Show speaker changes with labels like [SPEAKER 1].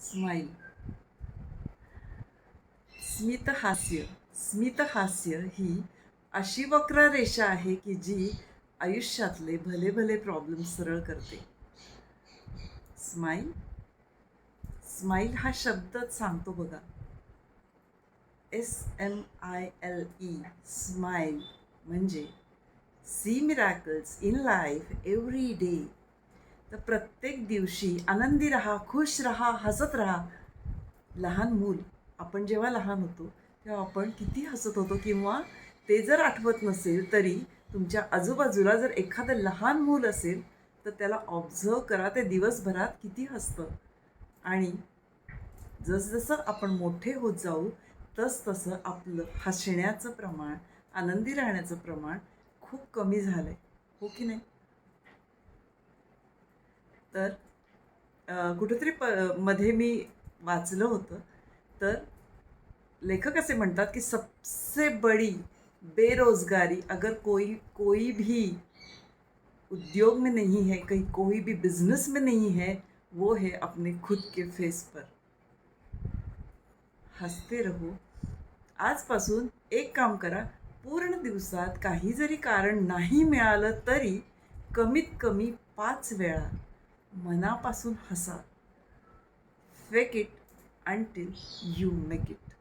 [SPEAKER 1] Smile स्मितहास्य। स्मितहास्य ही अशी वक्र रेषा आहे की जी आयुष्यातले भले भले प्रॉब्लेम सरळ करते. स्माईल स्माईल हा शब्दच सांगतो बघा. S M I L E smile म्हणजे see miracles in life every day. तर प्रत्येक दिवशी आनंदी राहा खुश राहा हसत राहा. लहान मूल आपण जेव्हा लहान होतो तेव्हा आपण किती हसत होतो किंवा ते जर आठवत नसेल तरी तुमच्या आजूबाजूला जर एखादं लहान मूल असेल तर त्याला ऑब्झर्व करा. ते दिवसभरात किती हसतं. आणि जसजसं आपण मोठे होत जाऊ तसतसं आपलं हसण्याचं प्रमाण आनंदी राहण्याचं प्रमाण खूप कमी झालं आहे हो की नाही? तर कुठंतरी कुठेतरी प मध्ये मी वाचलं होतं. तर लेखक असे म्हणतात की सबसे बड़ी बेरोजगारी अगर कोई कोई भी उद्योग में नहीं है कहीं कोई भी बिजनेस में नहीं है वो है अपने खुद के फेस पर. हसते रहो. आजपासून एक काम करा. पूर्ण दिवसात काही जरी कारण नाही मिळालं तरी कमीत कमी पाच वेळा मनापासून हसा fake it until you make it